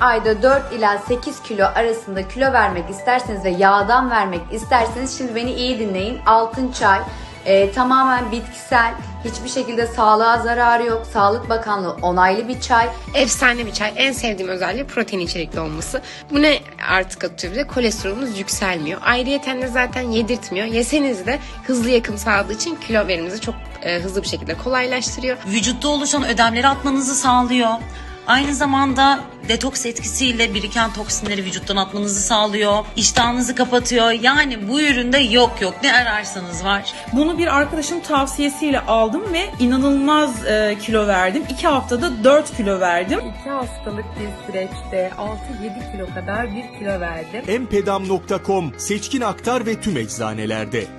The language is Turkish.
ayda 4 ila 8 kilo arasında kilo vermek isterseniz ve yağdan vermek isterseniz şimdi beni iyi dinleyin. Altın çay e, tamamen bitkisel, hiçbir şekilde sağlığa zararı yok. Sağlık Bakanlığı onaylı bir çay. Efsane bir çay. En sevdiğim özelliği protein içerikli olması. Bu ne artık atıyor bize? Kolesterolümüz yükselmiyor. Ayrıyeten de zaten yedirtmiyor. Yeseniz de hızlı yakım sağladığı için kilo verimizi çok e, hızlı bir şekilde kolaylaştırıyor. Vücutta oluşan ödemleri atmanızı sağlıyor. Aynı zamanda detoks etkisiyle biriken toksinleri vücuttan atmanızı sağlıyor. İştahınızı kapatıyor. Yani bu üründe yok yok ne ararsanız var. Bunu bir arkadaşım tavsiyesiyle aldım ve inanılmaz e, kilo verdim. 2 haftada 4 kilo verdim. İki hastalık bir süreçte 6-7 kilo kadar bir kilo verdim. empedam.com seçkin aktar ve tüm eczanelerde.